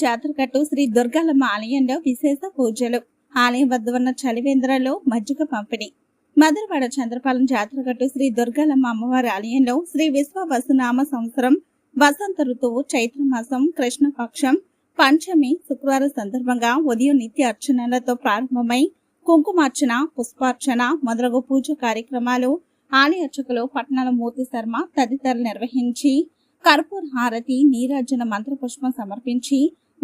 జాతరకట్టు శ్రీ దుర్గాలమ్మ ఆలయంలో విశేష పూజలు. ఆలయం వద్ద ఉన్న చలివేంద్రలో మజ్జిగ పంపిణీ. మధురవాడ చంద్రపాలెం జాతరకట్టు శ్రీ దుర్గాలమ్మ అమ్మవారి ఆలయంలో శ్రీ విశ్వ వసునామ సంవత్సరం వసంత ఋతువు చైత్రమాసం కృష్ణపక్షం పంచమి శుక్రవారం సందర్భంగా ఉదయం నిత్య అర్చనలతో ప్రారంభమై కుంకుమార్చన పుష్పార్చన మొదలగు పూజ కార్యక్రమాలు ఆలయ అర్చకులు పట్నాల మూర్తి శర్మ తదితరులు నిర్వహించి కర్పూర్ హారతి నీరాజన మంత్రపుష్పం సమర్పించి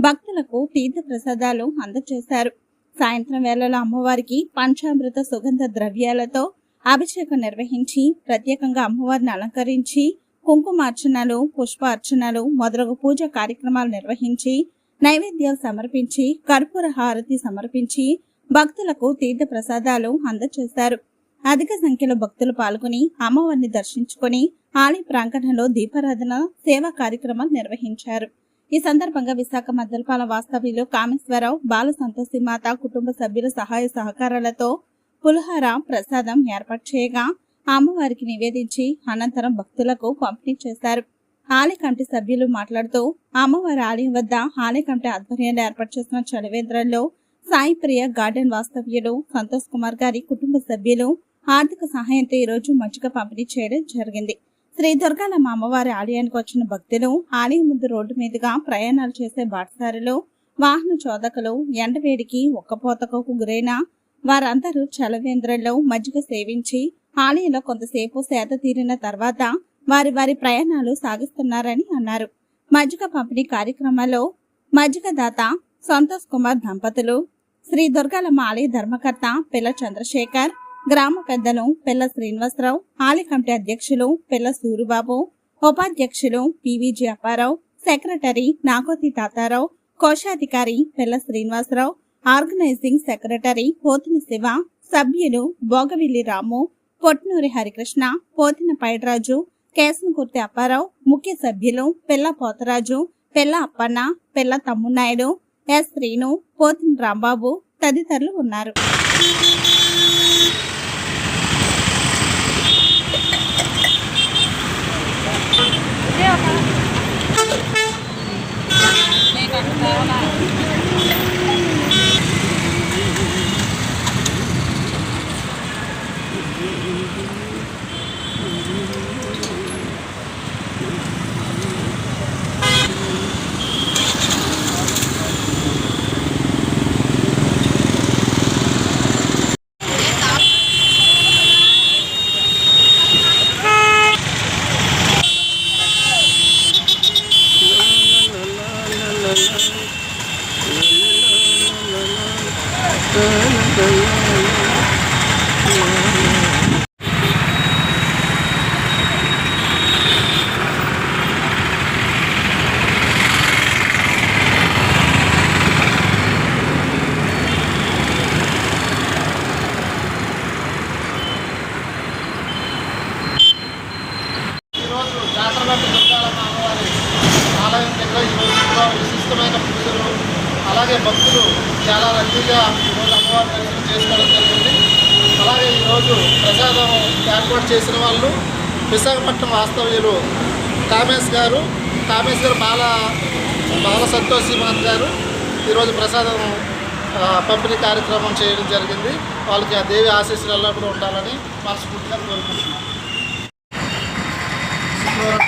భక్తులకు తీర్థ ప్రసాదాలు అందజేశారు. సాయంత్రం వేళలో అమ్మవారికి పంచామృత సుగంధ ద్రవ్యాలతో అభిషేకం నిర్వహించి ప్రత్యేకంగా అమ్మవారిని అలంకరించి కుంకుమార్చనలు పుష్పార్చనలు మొదలగు పూజ కార్యక్రమాలు నిర్వహించి నైవేద్యాలు సమర్పించి కర్పూర హారతి సమర్పించి భక్తులకు తీర్థ ప్రసాదాలు అందజేశారు. అధిక సంఖ్యలో భక్తులు పాల్గొని అమ్మవారిని దర్శించుకొని ఆలయ ప్రాంగణంలో దీపారాధన సేవా కార్యక్రమాలు నిర్వహించారు. ఈ సందర్భంగా విశాఖ మద్దలపాల వాస్తవ్యులు కామేశ్వరరావు బాల సంతోషి మాత కుటుంబ సభ్యుల సహాయ సహకారాలతో పులిహార ప్రసాదం ఏర్పాటు చేయగా అమ్మవారికి నివేదించి అనంతరం భక్తులకు పంపిణీ చేశారు. ఆలయ కమిటీ సభ్యులు మాట్లాడుతూ అమ్మవారి ఆలయం వద్ద ఆలయ కమిటీ ఆధ్వర్యంలో ఏర్పాటు చేసిన చలివేంద్రంలో సాయి ప్రియ గార్డెన్ వాస్తవ్యులు సంతోష్ కుమార్ గారి కుటుంబ సభ్యులు ఆర్థిక సహాయంతో ఈ రోజు మజ్జిగ పంపిణీ చేయడం జరిగింది. శ్రీ దుర్గాలమ్మ అమ్మవారి ఆలయానికి వచ్చిన భక్తులు ఆలయం ముందు రోడ్డు మీదుగా ప్రయాణాలు చేసే బాటసారులు వాహన చోదకులు ఎండవేడికి ఒక్కపోతకు గురైన వారందరూ చలవేంద్రంలో మజ్జిగ సేవించి ఆలయంలో కొంతసేపు సేద తీరిన తర్వాత వారి వారి ప్రయాణాలు సాగిస్తున్నారని అన్నారు. మజ్జిగ పంపిణీ కార్యక్రమంలో మజ్జిగ దాత సంతోష్ కుమార్ దంపతులు శ్రీ దుర్గాలమ్మ ఆలయ ధర్మకర్త పిల్ల చంద్రశేఖర్ గ్రామ పెద్దలు పిల్ల శ్రీనివాసరావు ఆలయ కమిటీ అధ్యక్షులు పిల్ల సూరిబాబు ఉపాధ్యక్షులు P V G Apparao secretary Nagothi Tatarao కోశాధికారి పిల్ల శ్రీనివాసరావు ఆర్గనైజింగ్ సెక్రటరీ పోతిన శివ సభ్యులు బోగవిల్లి రాము పొట్నూరి హరికృష్ణ పోతిన పైడరాజు కేసనకుర్తి అప్పారావు ముఖ్య సభ్యులు పిల్ల పోతరాజు పిల్ల అప్పన్న పిల్ల తమ్మునాయుడు ఎస్ శ్రీను పోతిన రాంబాబు తదితరులు ఉన్నారు. ఈరోజు జాతరగట్టు దుర్గాలమ్మ అమ్మవారి ఆలయం దగ్గర ఈరోజు విశిష్టమైన పూజలు అలాగే భక్తులు చాలా రద్దీగా ఈరోజు అమ్మవారి దర్శనం చేసుకోవడం జరిగింది. అలాగే ఈరోజు ప్రసాదం ఏర్పాటు చేసిన వాళ్ళు విశాఖపట్నం వాస్తవ్యులు కామేష్ గారు కామేష్ గారు బాల బాల సంతోషి మాత్ గారు ఈరోజు ప్రసాదం పంపిణీ కార్యక్రమం చేయడం జరిగింది. వాళ్ళకి ఆ దేవి ఆశీస్సులు ఎల్లప్పుడూ ఉండాలని మనస్ఫూర్తిగా కోరుకుంటున్నాను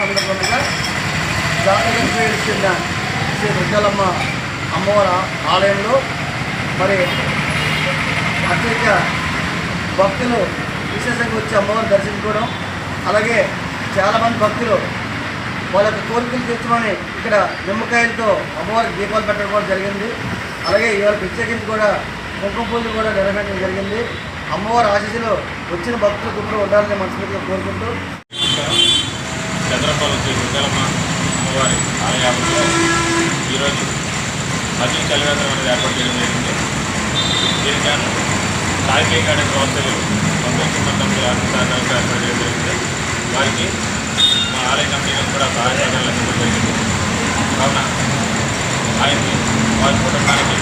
సందర్భంగా జాతకం చెందిన శ్రీ దుర్గలమ్మ అమ్మవారి ఆలయంలో మరి అత్యధిక భక్తులు విశేషంగా వచ్చి అమ్మవారిని దర్శించుకోవడం అలాగే చాలామంది భక్తులు వాళ్ళ యొక్క కోరికలు తెచ్చుకొని ఇక్కడ నిమ్మకాయలతో అమ్మవారికి దీపాలు పెట్టడం కూడా జరిగింది. అలాగే ఇవాళ ప్రత్యేకించి కూడా కుంకుమ పూజలు కూడా నిర్వహించడం జరిగింది. అమ్మవారి ఆశీస్సులు వచ్చిన భక్తులు గుంపులు ఉండాలని మనస్ఫూర్తిగా కోరుకుంటూ చంద్రపాలెం శ్రీ దుర్గలమ్మ అమ్మవారి ఆలయాలలో ఈరోజు మధ్య చలివేంద్రం అనేది ఏర్పాటు చేయడం జరిగింది. దీనికి గాను సాయికే గార్డెన్ వాస్తవ్యులు పంతొమ్మిది పంతొమ్మిది ఆర్థిక సహకారంతో ఏర్పాటు చేయడం జరిగింది. వారికి మా ఆలయ కమిటీలో కూడా సహాయ సహకారాలు అందించడం జరిగింది. కావున ఆయన్ని వారి కుటుంబానికి